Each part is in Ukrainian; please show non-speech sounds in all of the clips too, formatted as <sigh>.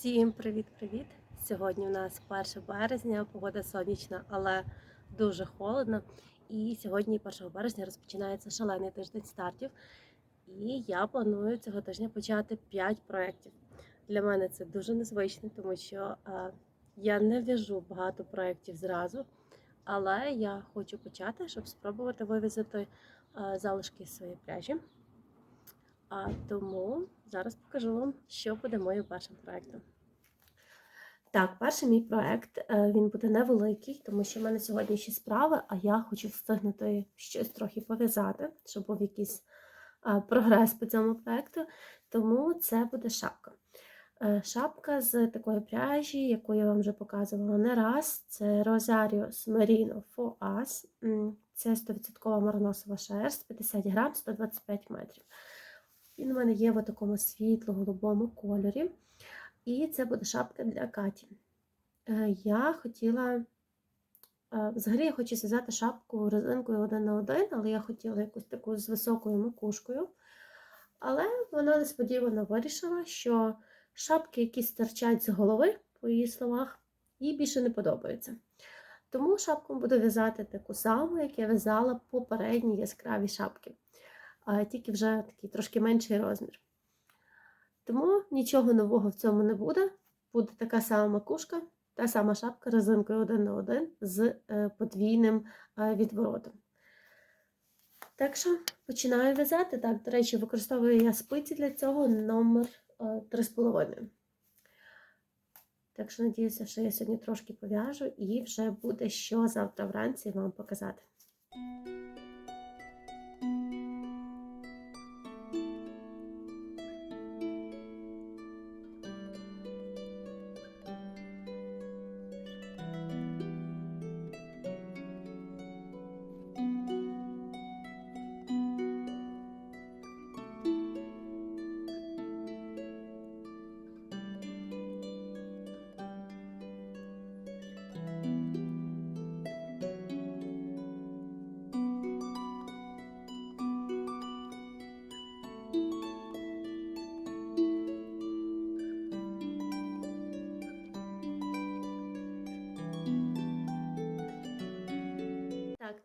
Всім привіт-привіт! Сьогодні у нас 1 березня, погода сонячна, але дуже холодно. І сьогодні, 1 березня, розпочинається шалений тиждень стартів. І я планую цього тижня почати 5 проєктів. Для мене це дуже незвично, тому що е, я не в'яжу багато проєктів зразу, але я хочу почати, щоб спробувати вивізити е, залишки з своєї пряжі. А тому зараз покажу вам, що буде моїм першим проєктом. Так, перший мій проєкт е, він буде невеликий, тому що в мене сьогодні ще справи, а я хочу встигнути щось трохи пов'язати, щоб був якийсь е, прогрес по цьому проєкту. Тому це буде шапка. Е, Шапка з такої пряжі, яку я вам вже показувала не раз. Це Rosario Merino Foas. М, Це 100% марносова шерсть, 50 грам, 125 метрів. Він у мене є в такому світло-голубому кольорі. І це буде шапка для Каті. Е, Я хотіла, е, взагалі, я хочу зв'язати шапку резинкою один на один, але я хотіла якусь таку з високою макушкою. Але вона несподівано вирішила, що шапки, які стирчать з голови, по її словах, їй більше не подобаються. Тому шапку буду в'язати таку саму, як я в'язала попередні яскраві шапки, тільки вже такий трошки менший розмір. Тому нічого нового в цьому не буде. Буде така сама макушка, та сама шапка резинкою один на один з е, подвійним е, відворотом. Так що починаю в'язати. Так, до речі, використовую я спиці для цього номер е, 3,5. Так що надіюся, що я сьогодні трошки пов'яжу і вже буде що завтра вранці вам показати.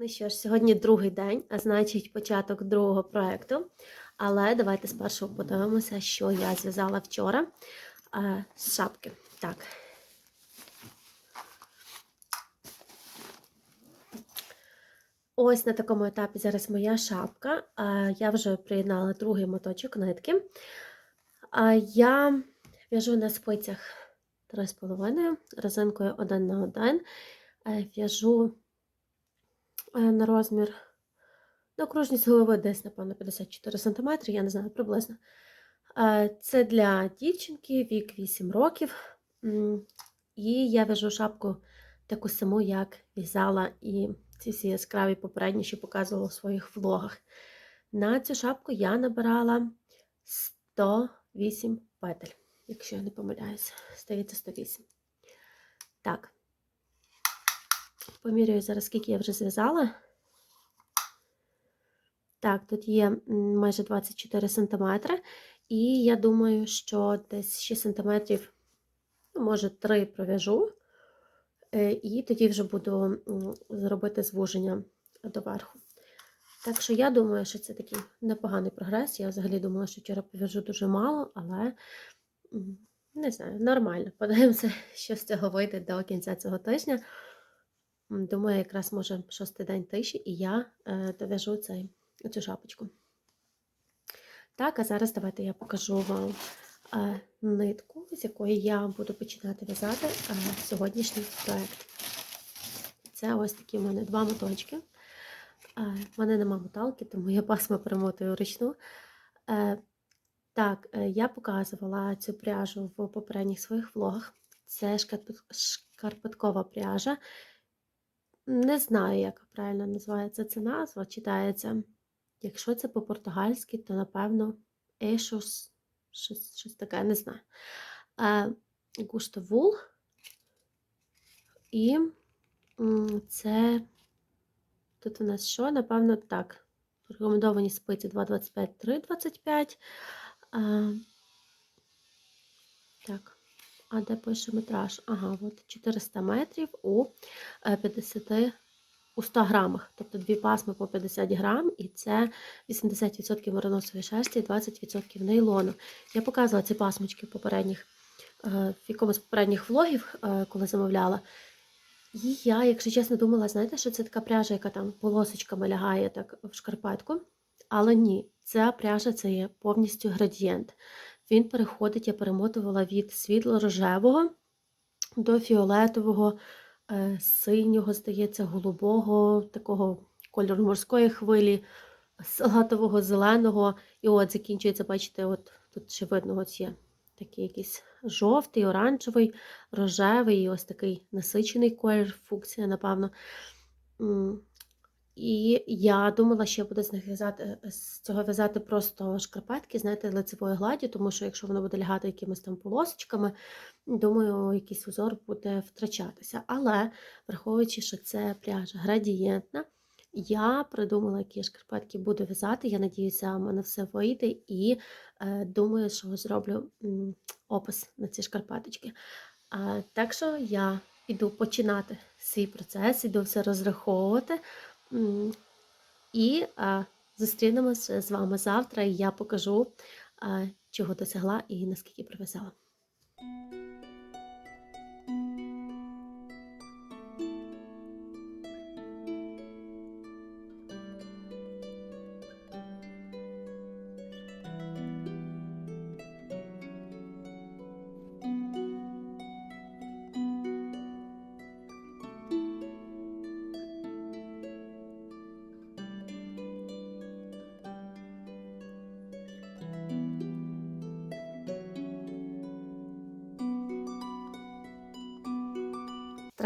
Ну що ж, сьогодні другий день, а значить початок другого проєкту. Але давайте спершу подивимося, що я зв'язала вчора а, з шапки. Так. Ось на такому етапі зараз моя шапка. А, Я вже приєднала другий моточок нитки. А, Я в'яжу на спицях 3,5, резинкою 1 на 1. В'яжу е, на розмір, на окружність голови десь, напевно, 54 см, я не знаю, приблизно. Е, Це для дівчинки, вік 8 років. І я в'яжу шапку таку саму, як в'язала і ці всі яскраві попередні, що показувала у своїх влогах. На цю шапку я набирала 108 петель, якщо я не помиляюся. Здається, 108. Так. Поміряю зараз, скільки я вже зв'язала. Так, тут є майже 24 см. І я думаю, що десь 6 см, ну, може, 3 пров'яжу. Е, І тоді вже буду зробити звуження доверху. Так що я думаю, що це такий непоганий прогрес. Я взагалі думала, що вчора пов'яжу дуже мало, але не знаю, нормально. <laughs> Подивимося, що з цього вийде до кінця цього тижня. Думаю, якраз може шостий день тиші, і я е, дов'яжу цю шапочку. Так, а зараз давайте я покажу вам е, нитку, з якої я буду починати в'язати е, сьогоднішній проєкт. Це ось такі в мене два моточки. В мене нема моталки, тому я пасма перемотую вручну. Е, так, я показувала цю пряжу в попередніх своїх влогах. Це шкарпеткова пряжа. Не знаю, як правильно називається ця назва, читається. Якщо це по-португальськи, то напевно Ешос, щось, щось таке, не знаю. Густовул. І це тут у нас що? Напевно, так. Рекомендовані спиці 2,25, 3,25. А, де пише метраж? Ага, от 400 метрів у е, 50 у 100 грамах. Тобто дві пасми по 50 грам, і це 80% мериносової шерсті і 20% нейлону. Я показувала ці пасмочки в попередніх, е, в якомусь попередніх влогів, е, коли замовляла. І я, якщо чесно, думала, знаєте, що це така пряжа, яка там полосочками лягає так в шкарпетку. Але ні, ця пряжа це є повністю градієнт. Він переходить, я перемотувала від світло-рожевого до фіолетового, е, синього, здається, голубого, такого кольору морської хвилі, салатового, зеленого. І от закінчується, бачите, от тут ще видно, от є такий якийсь жовтий, оранжевий, рожевий, і ось такий насичений колір, функція, напевно. І я думала, що я буду з них в'язати з цього в'язати просто шкарпетки, знаєте, лицевої гладі, тому що якщо воно буде лягати якимись там полосочками, думаю, якийсь узор буде втрачатися. Але враховуючи, що це пряжа градієнтна, я придумала, які шкарпетки буду в'язати. Я надіюся, в мене все вийде, і е, думаю, що зроблю опис на ці шкарпеточки. А, так що я іду починати свій процес, іду все розраховувати. І а, зустрінемося з вами завтра, я покажу, чого досягла і наскільки прив'язала.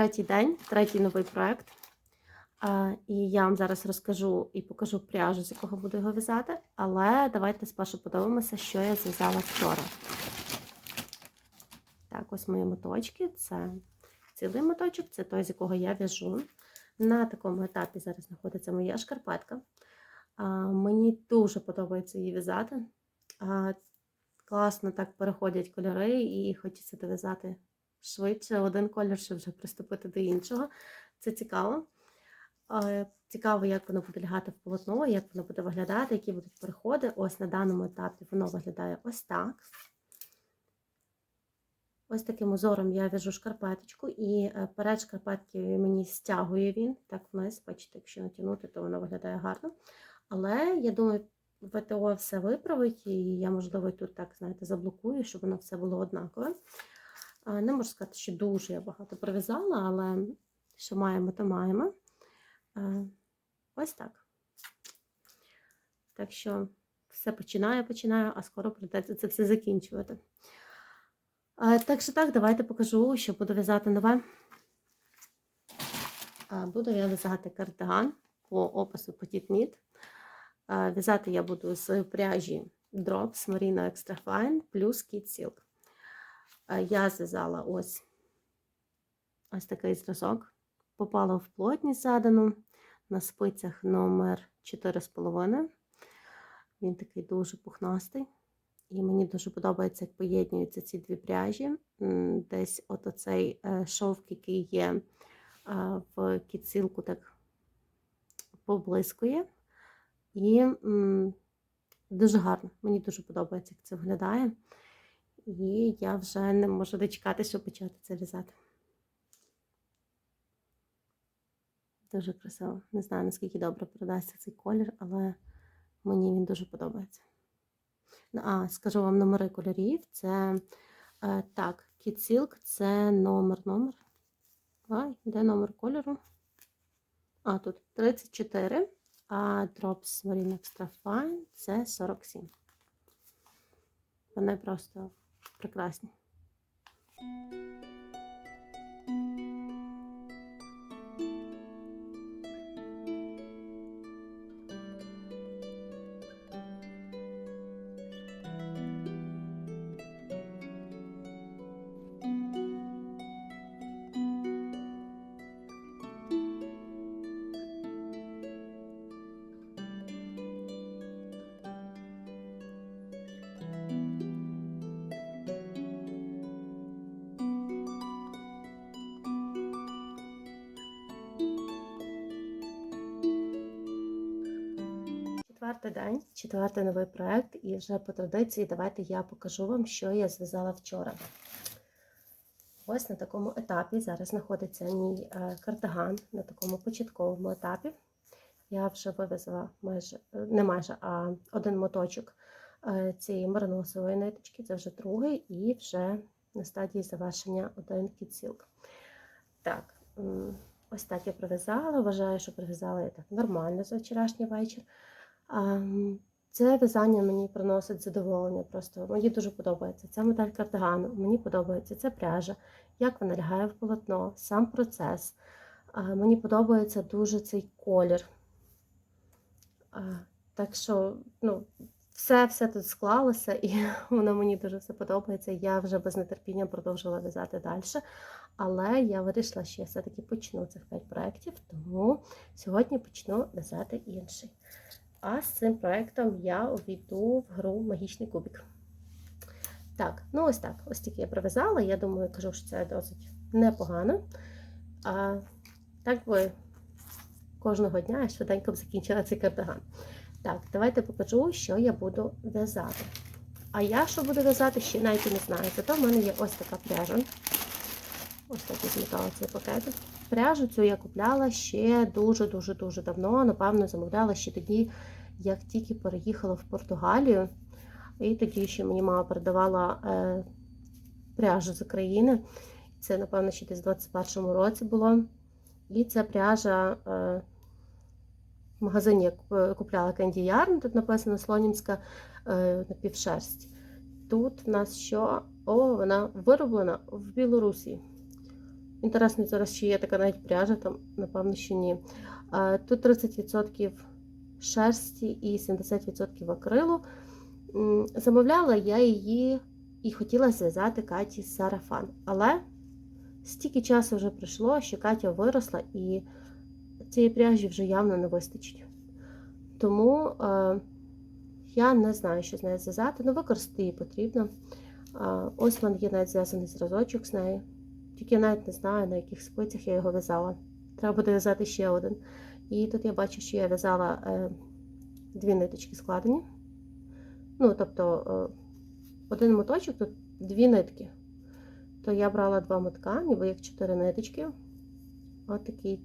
Третій день, третій новий проект. І я вам зараз розкажу і покажу пряжу, з якого буду його в'язати. Але давайте спершу подивимося, що я зв'язала вчора. Так, ось мої моточки. Це цілий моточок, це той, з якого я в'яжу. На такому етапі зараз знаходиться моя шкарпетка. Мені дуже подобається її в'язати. Класно так переходять кольори, і хочеться дов'язати швидше один колір, щоб вже приступити до іншого. Це цікаво. Цікаво, як воно буде лягати в полотно, як воно буде виглядати, які будуть переходи. Ось на даному етапі воно виглядає ось так. Ось таким узором я в'яжу шкарпеточку, і е, перед шкарпетки мені стягує він. Так вниз, бачите, якщо натягнути, то воно виглядає гарно. Але я думаю, ВТО все виправить, і я, можливо, тут так, знаєте, заблокую, щоб воно все було однакове. Не можу сказати, що дуже я багато прив'язала, але що маємо, то маємо. Ось так. Так що все починаю, починаю, а скоро прийдеться це все закінчувати. Так що так, давайте покажу, що буду в'язати нове. Буду я в'язати кардиган по опису Petit Knit. В'язати я буду з пряжі Drops Marino Extra Fine плюс Kid Silk. Я зв'язала ось ось такий зразок. Попала в плотність задану на спицях номер 4,5. Він такий дуже пухнастий. І мені дуже подобається, як поєднуються ці дві пряжі. Десь от оцей е, шовк, який є в кіцілку, так поблискує. І дуже гарно. Мені дуже подобається, як це виглядає. І я вже не можу дочекати, щоб почати це в'язати. Дуже красиво. Не знаю, наскільки добре продасться цей колір, але мені він дуже подобається. Ну, а, скажу вам номери кольорів. Це е, так, Silk це номер номер. Ай, де номер кольору? А, тут 34, а Drops Marine Extra Fine це 47. Вони просто прекрасні. Четвертий день, четвертий новий проект, і вже по традиції давайте я покажу вам, що я зв'язала вчора. Ось на такому етапі зараз знаходиться мій е, кардиган на такому початковому етапі. Я вже вивезла майже, е, не майже, а один моточок е, цієї мариносової ниточки, це вже другий, і вже на стадії завершення один кіцілк. Так, ось так я прив'язала. Вважаю, що прив'язала я так нормально за вчорашній вечір. А, м, Це в'язання мені приносить задоволення. Просто мені дуже подобається. Ця модель кардигану, мені подобається ця пряжа, як вона лягає в полотно, сам процес. Мені подобається дуже цей колір. Так що, ну, все, все тут склалося, і <laughs> воно мені дуже все подобається. Я вже без нетерпіння продовжила в'язати далі. Але я вирішила, що я все-таки почну цих 5 проєктів, тому сьогодні почну в'язати інший. А з цим проєктом я увійду в гру Магічний кубик. Так, ну ось так. Ось тільки я прив'язала. Я думаю, кажу, що це досить непогано. А, так би кожного дня я швиденько б закінчила цей кардиган. Так, давайте покажу, що я буду в'язати. А я що буду в'язати, ще навіть не знаю. Зато в мене є ось така пряжа. Ось так я змотала цей пакетик. Пряжу цю я купляла ще дуже-дуже-дуже давно. Напевно, замовляла ще тоді, як тільки переїхала в Португалію. І тоді ще мені мама передавала е, пряжу з України. Це, напевно, ще десь в 21-му році було. І ця пряжа е, в магазині я купляла Candy Yarn, тут написано Слонімська е, напівшерсть. Тут в нас що? О, вона вироблена в Білорусі. Інтересно, зараз ще є така навіть пряжа, там, напевно, що ні. Тут 30% шерсті і 70% акрилу. Замовляла я її і хотіла зв'язати Каті сарафан. Але стільки часу вже пройшло, що Катя виросла і цієї пряжі вже явно не вистачить. Тому е, я не знаю, що з нею зв'язати, ну використати її потрібно. Е, ось в є навіть зв'язаний зразочок з нею. Тільки я навіть не знаю, на яких спицях я його в'язала. Треба буде в'язати ще один. І тут я бачу, що я в'язала е, дві ниточки складені. Ну, тобто, е, один моточок, тут дві нитки. То я брала два мотка, ніби як чотири ниточки. Ось такий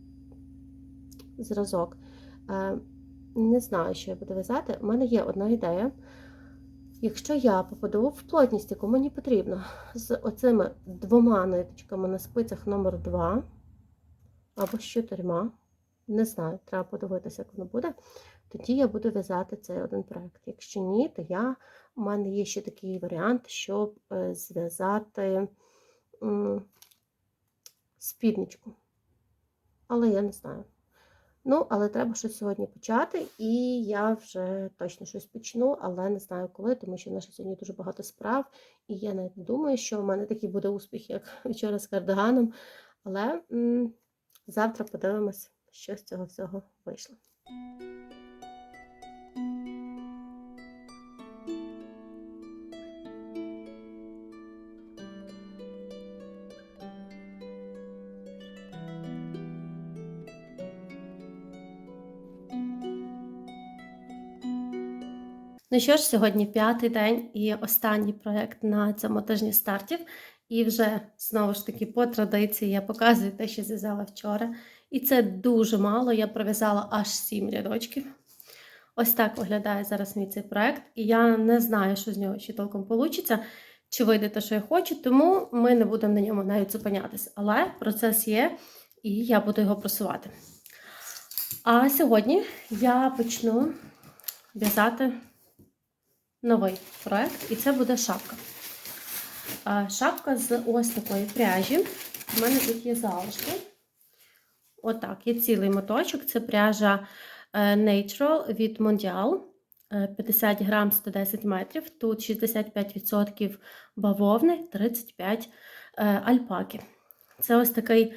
зразок. Е, не знаю, що я буду в'язати. У мене є одна ідея. Якщо я попаду в плотність, яку мені потрібно, з оцими двома ниточками на спицях номер 2 або з чотирма, не знаю, треба подивитися, як воно буде, тоді я буду в'язати цей один проект. Якщо ні, то я, у мене є ще такий варіант, щоб е, зв'язати спідничку. Але я не знаю. Ну, але треба щось сьогодні почати, і я вже точно щось почну, але не знаю коли, тому що в нас сьогодні дуже багато справ, і я навіть не думаю, що в мене такий буде успіх, як <laughs> вчора з кардиганом. Але м, завтра подивимось, що з цього всього вийшло. Ну що ж, сьогодні п'ятий день і останній проєкт на цьому тижні стартів. І вже знову ж таки по традиції я показую те, що зв'язала вчора. І це дуже мало. Я пров'язала аж сім рядочків. Ось так виглядає зараз мій цей проєкт. І я не знаю, що з нього ще толком вийде, чи вийде те, що я хочу, тому ми не будемо на ньому навіть зупинятися. Але процес є, і я буду його просувати. А сьогодні я почну в'язати новий проект, і це буде шапка. Шапка з ось такої пряжі. У мене тут є залишки. Отак, є цілий моточок. Це пряжа е, Natural від Mondial. Е, 50 грам 110 метрів. Тут 65% бавовни, 35 е, альпаки. Це ось такий,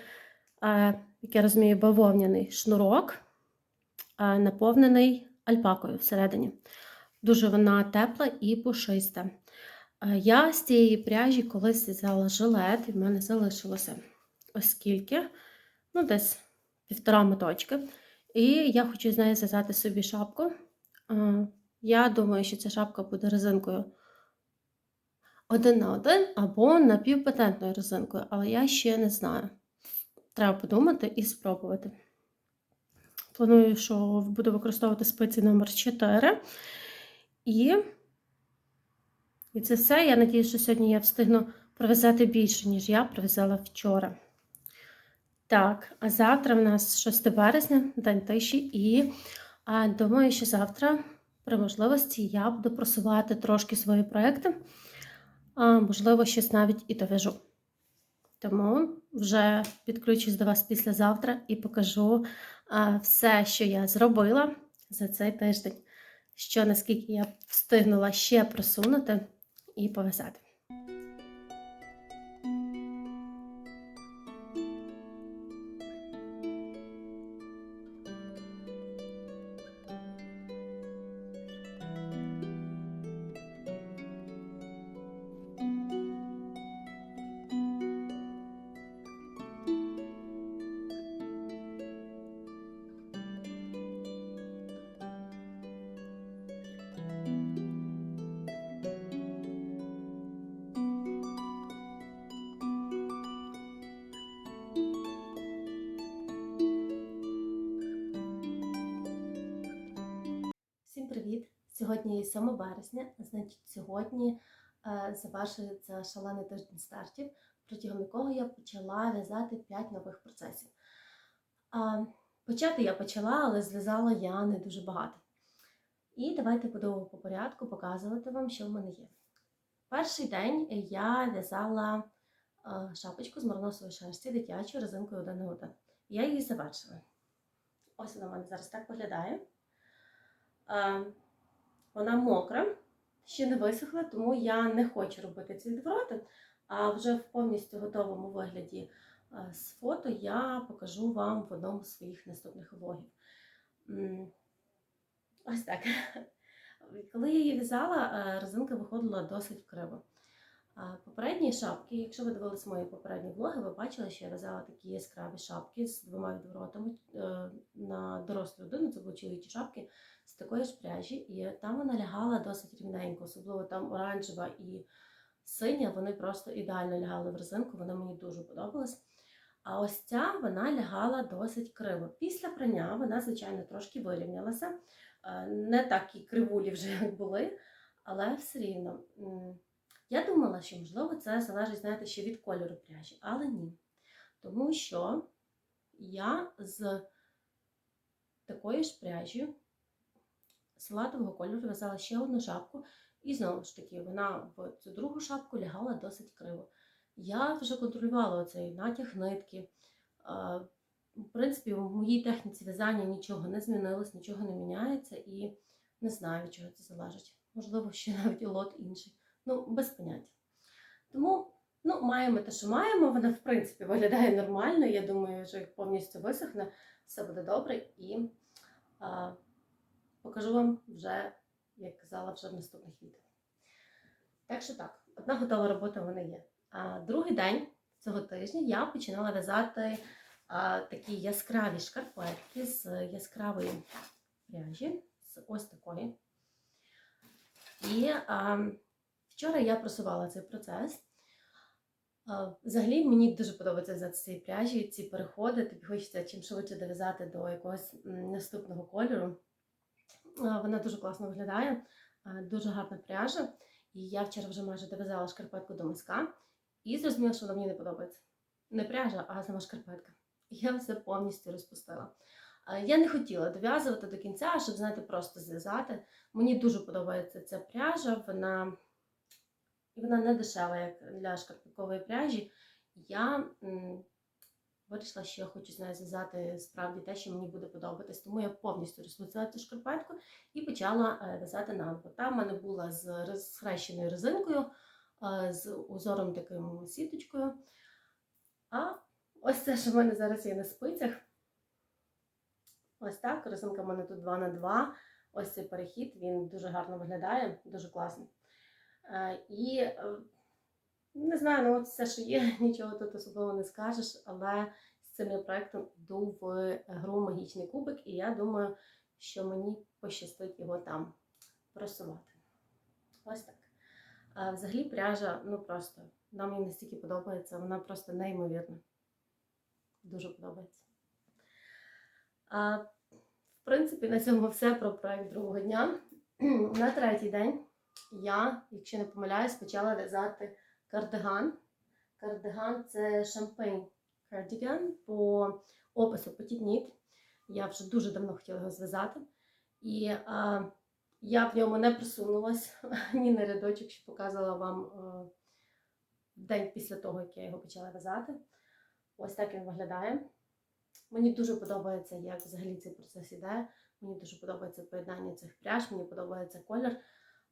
е, як я розумію, бавовняний шнурок, е, наповнений альпакою всередині. Дуже вона тепла і пушиста. Е, Я з цієї пряжі колись взяла жилет, і в мене залишилося оскільки, ну, десь півтора моточки. І я хочу з нею зв'язати собі шапку. Е, Я думаю, що ця шапка буде резинкою один на один або напівпатентною резинкою, але я ще не знаю. Треба подумати і спробувати. Планую, що буду використовувати спиці номер 4. І, і це все. Я надію, що сьогодні я встигну пров'язати більше, ніж я пров'язала вчора. Так, а завтра в нас 6 березня, день тиші, і а, думаю, що завтра, при можливості, я буду просувати трошки свої проекти, а, можливо, щось навіть і дов'яжу. Тому вже підключусь до вас післязавтра і покажу а, все, що я зробила за цей тиждень, що наскільки я встигнула ще просунути і пов'язати. Сьогодні 7 березня, значить, сьогодні е, завершується шалений тиждень стартів, протягом якого я почала в'язати 5 нових процесів. А, почати я почала, але зв'язала я не дуже багато. І давайте буду по порядку показувати вам, що в мене є. Перший день я в'язала е, шапочку з марносової шерсті дитячою резинкою 1 на 1. Я її завершила. Ось вона в мене зараз так виглядає. Е, Вона мокра, ще не висохла, тому я не хочу робити ці відвороти. А вже в повністю готовому вигляді е, з фото я покажу вам в одному з своїх наступних влогів. Ось так. <laughs> Коли я її в'язала, е, резинка виходила досить криво. Попередні шапки, якщо ви дивились мої попередні влоги, ви бачили, що я в'язала такі яскраві шапки з двома відворотами е, на дорослу людину, це були чоловічі шапки з такої ж пряжі, і там вона лягала досить рівненько, особливо там оранжева і синя, вони просто ідеально лягали в резинку, вони мені дуже подобались. А ось ця вона лягала досить криво. Після прання вона, звичайно, трошки вирівнялася. Е, Не такі кривулі вже, як <laughs> були, але все рівно. Я думала, що, можливо, це залежить, знаєте, ще від кольору пряжі, але ні. Тому що я з такою ж пряжею салатового кольору в'язала ще одну шапку, і знову ж таки, вона в цю другу шапку лягала досить криво. Я вже контролювала оцей натяг нитки. В принципі, в моїй техніці в'язання нічого не змінилось, нічого не міняється, і не знаю, від чого це залежить. Можливо, ще навіть лот інший. Ну, без поняття. Тому, ну, маємо те, що маємо. Вона, в принципі, виглядає нормально. Я думаю, що як повністю висохне, все буде добре. І а, покажу вам вже, як казала, вже в наступних відео. Так що так, одна готова робота в мене є. А другий день цього тижня я починала в'язати такі яскраві шкарпетки з яскравої пряжі, з ось такої. І а, вчора я просувала цей процес. Взагалі мені дуже подобається в'язати цієї пряжі, ці переходи. Тобі хочеться чим швидше дов'язати до якогось наступного кольору. Вона дуже класно виглядає, дуже гарна пряжа. І я вчора вже майже дов'язала шкарпетку до миска і зрозуміла, що вона мені не подобається. Не пряжа, а сама шкарпетка. Я все повністю розпустила. Я не хотіла дов'язувати до кінця, щоб, знаєте, просто зв'язати. Мені дуже подобається ця пряжа, вона, вона не дешева, як для шкарпеткової пряжі. Я вирішила, що я хочу з нею зв'язати справді те, що мені буде подобатись. Тому я повністю розпустила цю шкарпетку і почала е, в'язати нанку. Там в мене була з роз- схрещеною резинкою, е, з узором таким сіточкою. А ось це, що в мене зараз є на спицях. Ось так. Резинка в мене тут 2 на 2 Ось цей перехід, він дуже гарно виглядає, дуже класний. Е, І не знаю, ну от все, що є, <laughs> нічого тут особливо не скажеш, але з цим я проектом йду в гру Магічний кубик, і я думаю, що мені пощастить його там просувати. Ось так. А взагалі пряжа, ну просто, вона мені настільки подобається, вона просто неймовірна. Дуже подобається. А, в принципі, на цьому все про проект другого дня. <clears throat> На третій день я, якщо не помиляюсь, почала в'язати кардиган. Кардиган це шампейн кардіган по опису Knit. Я вже дуже давно хотіла його зв'язати. І а, я в ньому не присунулась <laughs> ні на рядочок, що показувала вам е, день після того, як я його почала в'язати. Ось так він виглядає. Мені дуже подобається, як взагалі цей процес іде. Мені дуже подобається поєднання цих пряж, мені подобається колір.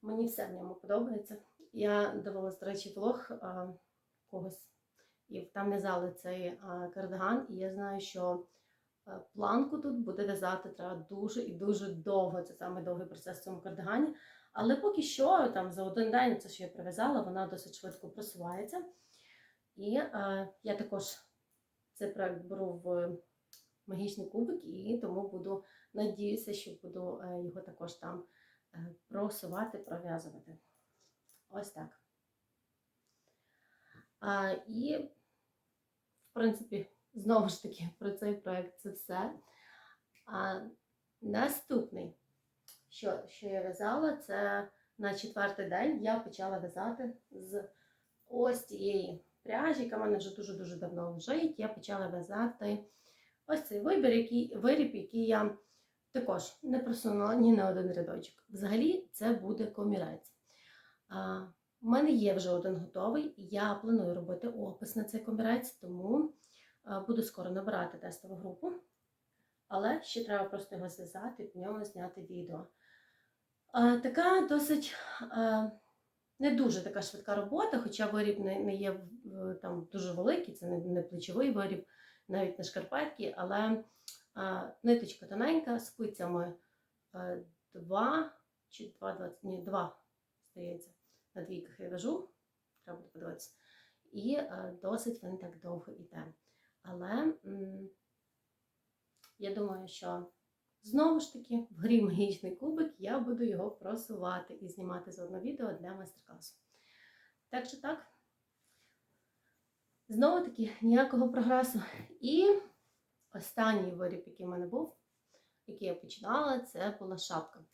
Мені все в ньому подобається. Я дивилась, до речі, влог а, когось, і там в'язали цей а, кардиган, і я знаю, що планку тут буде в'язати треба дуже і дуже довго. Це саме довгий процес в цьому кардигані. Але поки що, там за один день, це що я прив'язала, вона досить швидко просувається. І а, я також цей проект беру в магічний кубик, і тому буду надіюся, що буду е, його також там е, просувати, пров'язувати. Ось так. А, і, в принципі, знову ж таки, про цей проект це все. А, наступний, що, що я в'язала, це на четвертий день я почала в'язати з ось цієї пряжі, яка в мене вже дуже-дуже давно лежить. Я почала в'язати ось цей вибір, який, виріб, який я також не просунула ні на один рядочок. Взагалі, це буде комірець. У мене є вже один готовий, я планую робити опис на цей комірець, тому буду скоро набирати тестову групу. Але ще треба просто його зв'язати і по ньому зняти відео. Така досить не дуже така швидка робота, хоча виріб не, є там дуже великий, це не, плечовий виріб, навіть не шкарпетки, але ниточка тоненька, спицями 2 чи 2, ні, 2, здається, на двійках я вяжу, треба буде подивитися. І а, досить він так довго йде. Але я думаю, що знову ж таки в грі магічний кубик я буду його просувати і знімати заодно відео для майстер-класу. Так що так. Знову таки ніякого прогресу. І останній виріб, який в мене був, який я починала, це була шапка.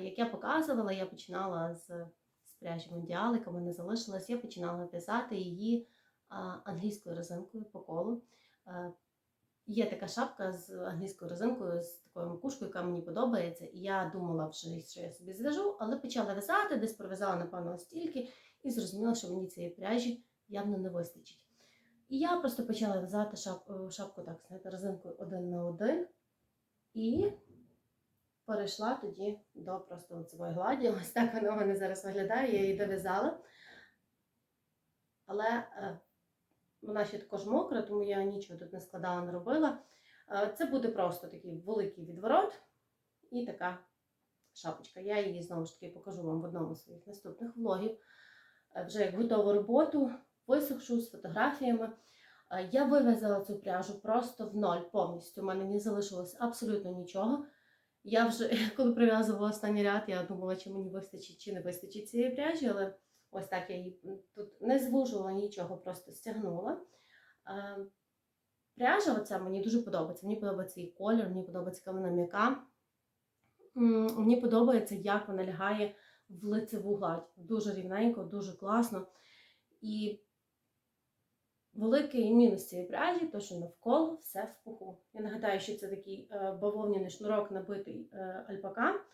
Як я показувала, я починала з, з пряжі Мондіал, яка мене залишилась, я починала в'язати її англійською резинкою по колу. Є така шапка з англійською резинкою, з такою макушкою, яка мені подобається. І я думала вже, що я собі зв'яжу, але почала в'язати, десь пров'язала, напевно, стільки, і зрозуміла, що мені цієї пряжі явно не вистачить. І я просто почала в'язати шап, е, шапку так, знаєте, резинкою один на один. І перейшла тоді до просто лицевої гладі. Ось так вона у мене зараз виглядає, я її дов'язала. Але е, вона ще також мокра, тому я нічого тут не складала, не робила. Е, це буде просто такий великий відворот і така шапочка. Я її знову ж таки покажу вам в одному з своїх наступних влогів. Е, вже як готову роботу, висохшу з фотографіями. Я вив'язала цю пряжу просто в ноль повністю. У мене не залишилось абсолютно нічого. Я вже, <laughs> коли прив'язувала останній ряд, я думала, чи мені вистачить, чи не вистачить цієї пряжі, але ось так я її тут не звужувала нічого, просто стягнула. Пряжа оця мені дуже подобається. Мені подобається її колір, мені подобається, яка вона м'яка. Мені подобається, як вона лягає в лицеву гладь. Дуже рівненько, дуже класно. І великий мінус цієї пряжі, то що навколо все в пуху. Я нагадаю, що це такий е, бавовняний шнурок, набитий е, альпака,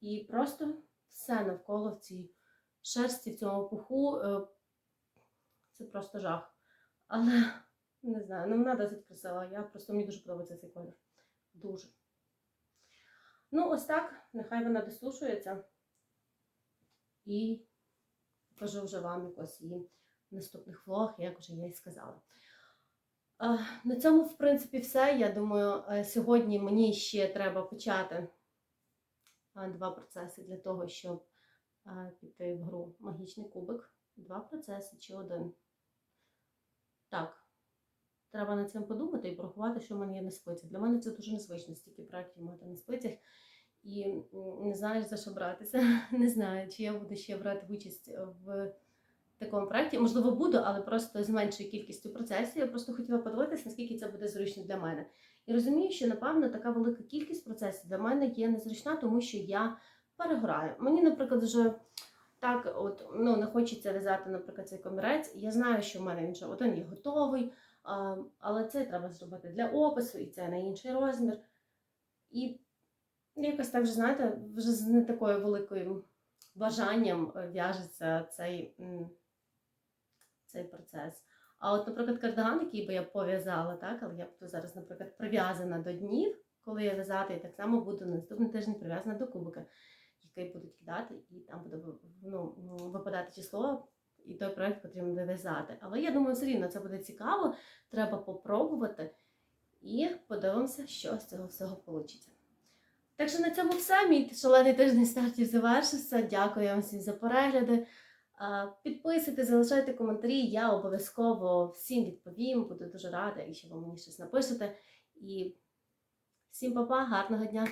і просто все навколо в цій шерсті, в цьому пуху. Е, це просто жах. Але не знаю, ну вона досить красива. Я просто мені дуже подобається цей колір. Дуже. Ну, ось так. Нехай вона дослушується. І покажу вже вам якось її наступних влог, як вже я і сказала. На цьому, в принципі, все. Я думаю, е, сьогодні мені ще треба почати два процеси для того, щоб піти в гру магічний кубик. Два процеси чи один? Так. треба над цим подумати і порахувати, що в мене є на спицях. Для мене це дуже незвично, стільки проєктів мати на спицях. І не знаєш за що братися. <laughs> Не знаю, чи я буду ще брати участь в такому проєкті. Можливо, буду, але просто з меншою кількістю процесів. Я просто хотіла подивитися, наскільки це буде зручно для мене. І розумію, що напевно така велика кількість процесів для мене є незручна, тому що я перегораю. Мені, наприклад, вже так, от ну не хочеться в'язати, наприклад, цей комірець. Я знаю, що в мене він вже один є готовий, але це треба зробити для опису, і це на інший розмір. І якось так вже, знаєте, вже з не такою великою бажанням е, в'яжеться цей, цей процес. А от, наприклад, кардиган, який би я пов'язала, так, але я буду зараз, наприклад, прив'язана до днів, коли я в'язати, і так само буду на наступний тиждень прив'язана до кубика, який будуть кидати, і там буде ну, випадати число, і той проект потрібно дов'язати. Але я думаю, все рівно це буде цікаво, треба попробувати і подивимося, що з цього всього вийде. Так що на цьому все. Мій шалений тиждень стартів завершився. Дякую вам всім за перегляди. А, Підписуйте, залишайте коментарі. Я обов'язково всім відповім. Буду дуже рада, якщо ви мені щось напишете. І всім па-па, гарного дня!